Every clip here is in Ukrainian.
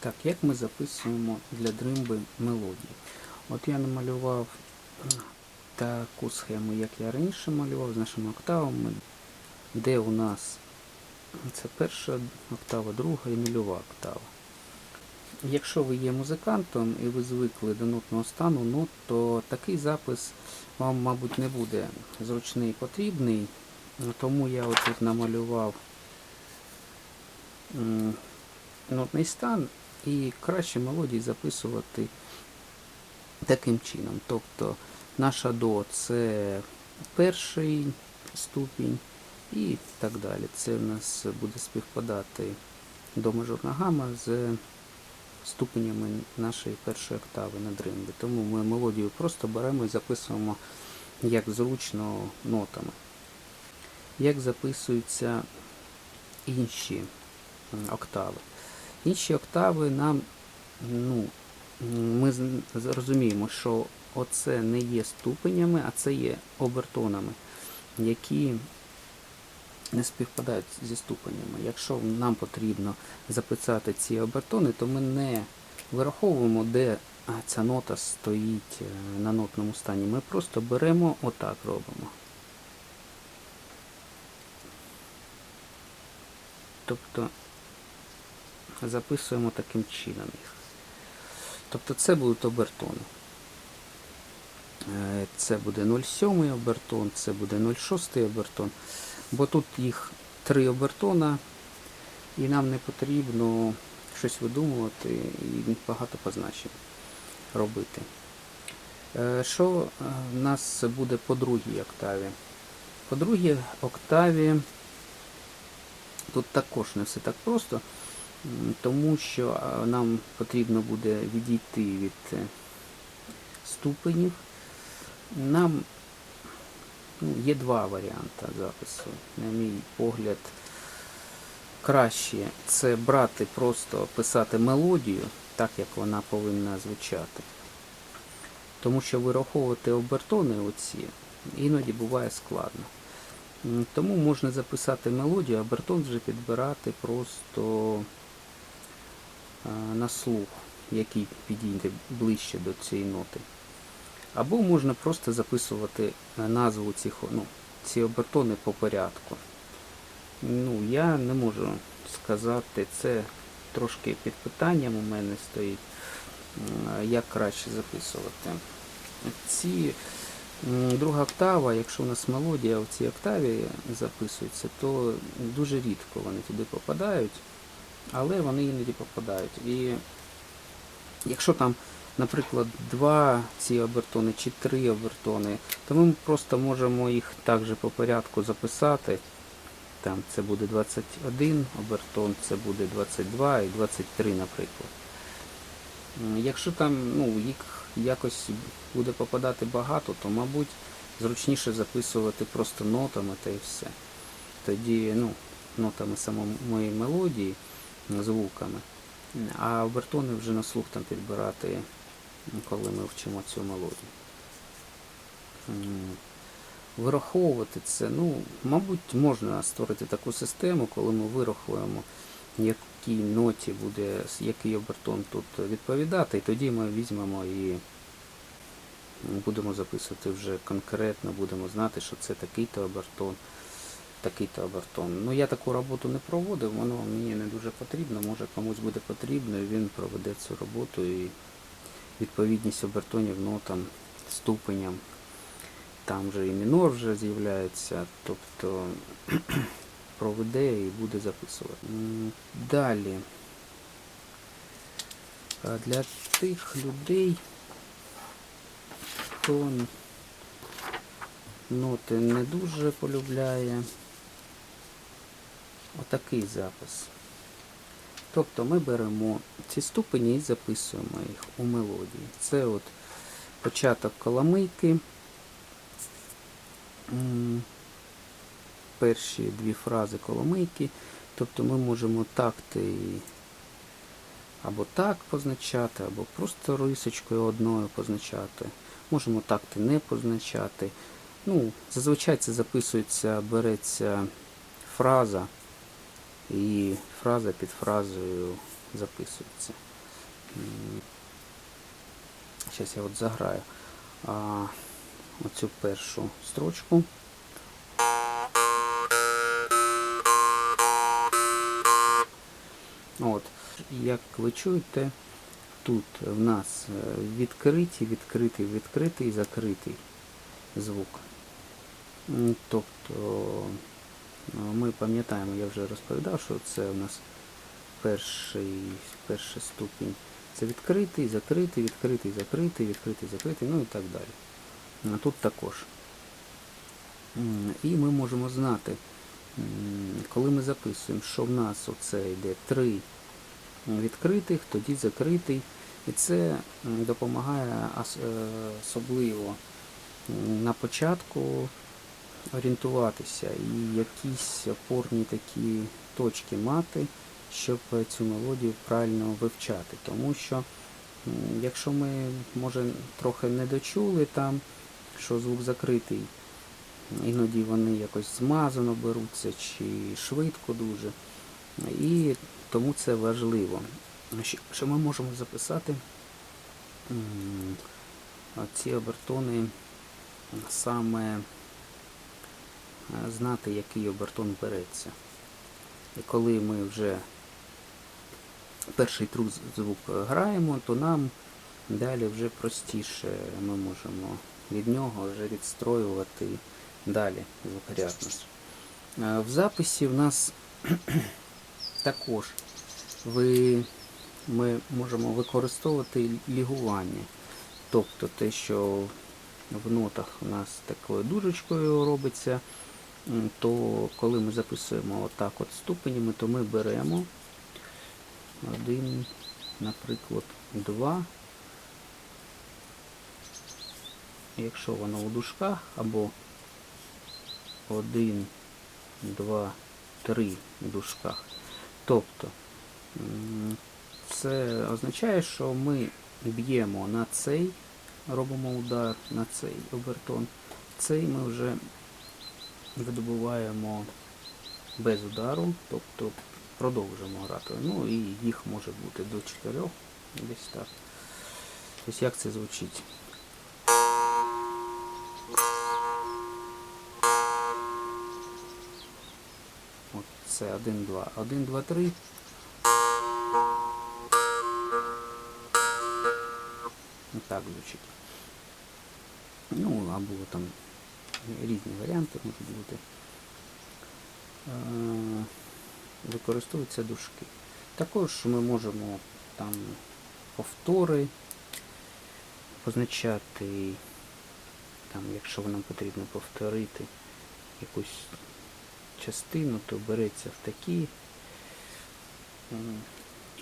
Так, як ми записуємо для дримби мелодії? От я намалював таку схему, як я раніше малював з нашими октавами, де у нас це перша октава, друга і нульова октава. Якщо ви є музикантом і ви звикли до нотного стану нот, то такий запис вам, мабуть, не буде зручний і потрібний. Тому я отут намалював нотний стан і краще мелодії записувати таким чином. Тобто наша до це перший ступінь і так далі. Це в нас буде співпадати до мажорна гама з ступенями нашої першої октави на дримбі. Тому ми мелодію просто беремо і записуємо як зручно нотами. Як записуються інші октави. Інші октави нам, ну, ми зрозуміємо, що оце не є ступенями, а це є обертонами, які не співпадають зі ступенями. Якщо нам потрібно записати ці обертони, то ми не вираховуємо, де ця нота стоїть е, на нотному стані. Ми просто беремо, отак робимо. Тобто записуємо таким чином їх. Тобто це будуть обертони. Е, Це буде 0,7 обертон, це буде 0,6 обертон. Бо тут їх три обертона, і нам не потрібно щось видумувати і багато позначень робити. Е, Що е, в нас буде по другій октаві? По другій октаві тут також не все так просто, тому що нам потрібно буде відійти від е, ступенів. Нам ну, є два варіанти запису. На мій погляд, краще це брати, просто писати мелодію, так як вона повинна звучати. Тому що вираховувати обертони оці іноді буває складно. Тому можна записати мелодію, а обертон вже підбирати просто на слух, який підійде ближче до цієї ноти. Або можна просто записувати е, назву цих, ну, ці обертони по порядку. Ну, я не можу сказати, це трошки під питанням у мене стоїть, як краще записувати. Ці друга октава, якщо у нас мелодія в цій октаві записується, то дуже рідко вони туди попадають, але вони іноді попадають. І якщо там наприклад, два ці обертони чи три обертони, то ми просто можемо їх також по порядку записати. Там це буде 21 обертон, це буде 22 і 23, наприклад. Якщо там ну, їх якось буде попадати багато, то, мабуть, зручніше записувати просто нотами та і все. Тоді ну, нотами самої мелодії, звуками. А обертони вже на слух там підбирати, коли ми вчимо цю мелодію. Вираховувати це, ну, мабуть, можна створити таку систему, коли ми вирахуємо, якій ноті буде, який обертон тут відповідати, і тоді ми візьмемо і будемо записувати вже конкретно, будемо знати, що це такий-то обертон, такий-то обертон. Ну, я таку роботу не проводив, воно мені не дуже потрібно, може комусь буде потрібно, і він проведе цю роботу і відповідність обертонів нотам, ступеням. Там вже і мінор вже з'являється, тобто проведе і буде записувати. Далі. Для тих людей, хто ноти не дуже полюбляє, отакий запис. Тобто ми беремо ці ступені і записуємо їх у мелодії. Це от початок коломийки. Перші дві фрази коломийки. Тобто ми можемо такти або так позначати, або просто рисочкою одною позначати. Можемо такти не позначати. Ну, зазвичай це записується, береться фраза, і фраза під фразою записується. Зараз я от заграю а, оцю першу строчку. От, як ви чуєте, тут в нас е, відкриті, відкритий, відкритий, закритий звук. Тобто ми пам'ятаємо, я вже розповідав, що це у нас перший, перший ступінь. Це відкритий, закритий, відкритий, закритий, відкритий, закритий, ну і так далі. А тут також. І ми можемо знати, коли ми записуємо, що в нас оце йде три відкритих, тоді закритий. І це допомагає е, особливо на початку орієнтуватися і якісь опорні такі точки мати, щоб цю мелодію правильно вивчати. Тому що якщо ми, може, трохи не дочули там, що звук закритий, іноді вони якось змазано беруться чи швидко дуже. І тому це важливо. Що- ми можемо записати ці обертони саме знати, який обертон береться. І коли ми вже перший трус звук граємо, то нам далі вже простіше ми можемо від нього вже відстроювати далі звукорядність. Е, В записі в нас також ви, ми можемо використовувати лігування. Тобто те, що в нотах у нас такою дужечкою робиться, то коли ми записуємо отак от ступенями, то ми беремо один, наприклад, два. Якщо воно у дужках, або один, два, три в дужках. Тобто це означає, що ми б'ємо на цей, робимо удар на цей обертон. Цей ми вже видобуваємо без удару, тобто продовжимо грати. Ну і їх може бути до чотирьох, десь так. Тобто як це звучить? От це 1, 2. 1, 2, 3. Так звучить. Ну, або там різні варіанти можуть бути. Використовуються дужки. Також ми можемо там повтори позначати, там, якщо нам потрібно повторити якусь частину, то береться в такі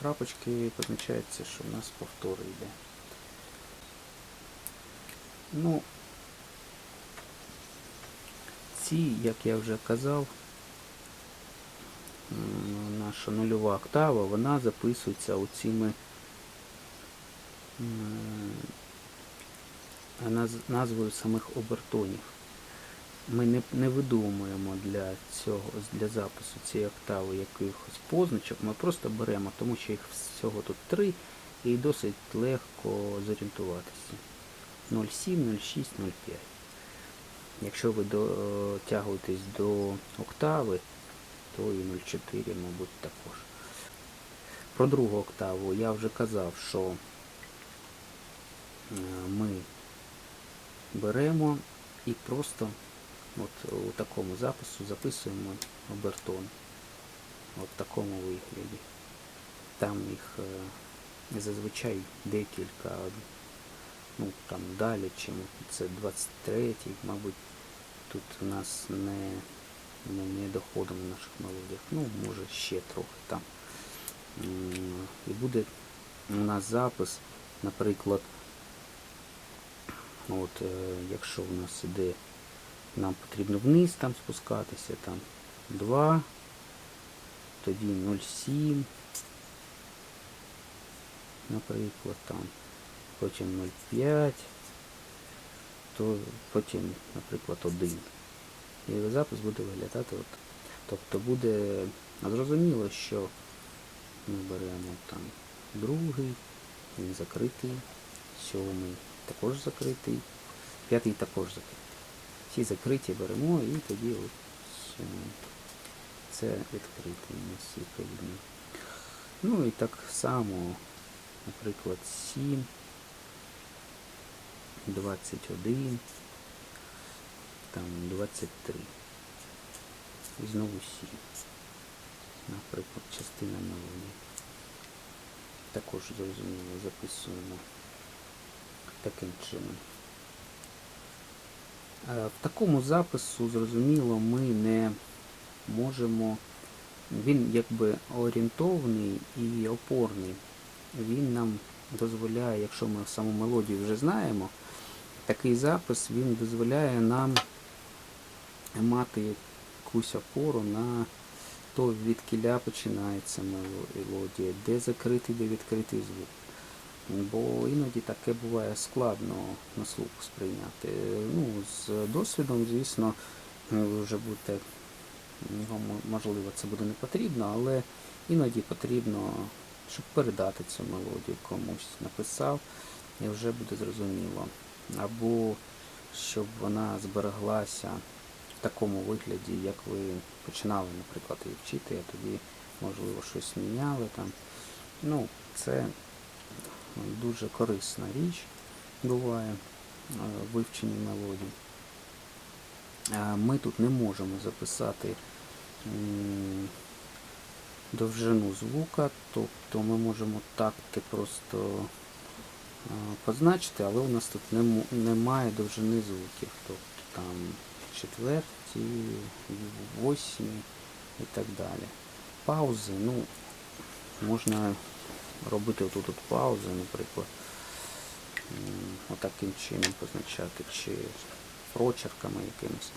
крапочки, позначається, що в нас повтори йде. Ну, ці, як я вже казав, наша нульова октава, вона записується оціми назвою самих обертонів. Ми не, не видумуємо для цього, для запису цієї октави якихось позначок, ми просто беремо, тому що їх всього тут три і досить легко зорієнтуватися. 0,7, 0,6, 0,5. Якщо ви дотягуєтесь до октави, то і 0,4, мабуть, також. Про другу октаву я вже казав, що е, ми беремо і просто от у такому запису записуємо обертон. От в такому вигляді. Там їх е, зазвичай декілька, ну там далі, чим це 23-й, мабуть, тут у нас не, ми не доходимо на наших мелодіях. Ну, може ще трохи там. І буде у нас запис, наприклад, от, е, якщо у нас іде, нам потрібно вниз там спускатися, там 2, тоді 0,7, наприклад, там, потім 0,5, то потім, наприклад, 1. І запис буде виглядати от. Тобто буде зрозуміло, що Ми беремо там другий, він закритий, сьомий також закритий, п'ятий також закритий. Всі закриті беремо і тоді е, це відкритий нас відповідно. Ну і так само, наприклад, 7, 21, там 23. І знову 7. Наприклад, частина мелодії. Також зрозуміло записуємо таким чином. Е, В такому запису, зрозуміло, ми не можемо. Він якби орієнтовний і опорний. Він нам дозволяє, якщо ми саму мелодію вже знаємо, такий запис він дозволяє нам мати якусь опору на то, від кіля починається мелодія, де закритий, де відкритий звук. Бо іноді таке буває складно на слух сприйняти. Ну, з досвідом, звісно, вже будете, можливо, це буде не потрібно, але іноді потрібно, щоб передати цю мелодію комусь. Написав, і вже буде зрозуміло. Або щоб вона збереглася в такому вигляді, як ви починали, наприклад, її вчити, а тоді, можливо, щось міняли там. Ну, це дуже корисна річ буває е, в вивченні мелодій. Е, Ми тут не можемо записати довжину звука, тобто ми можемо такти просто позначити, але у нас тут немає довжини звуків. Тобто там четверті, восьмі і так далі. Паузи, ну, можна робити отут от паузи, наприклад, отаким чином позначати, чи прочерками якимось.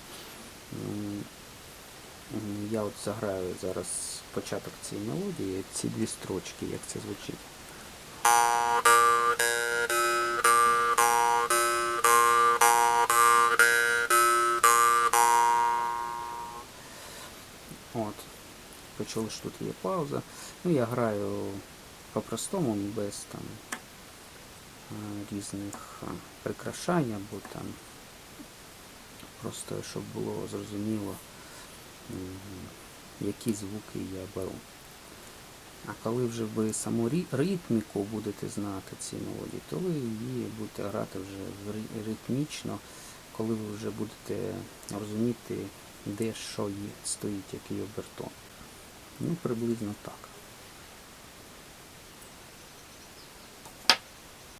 Я от заграю зараз початок цієї мелодії, ці дві строчки, як це звучить. Почули, що тут є пауза. Ну, я граю по-простому, без там е, різних е, прикрашань або там просто щоб було зрозуміло, які звуки я беру. А коли вже ви саму ритміку будете знати ці мелодії, то ви її будете грати вже ритмічно, коли ви вже будете розуміти, де що стоїть, який обертон. Ну, приблизно так.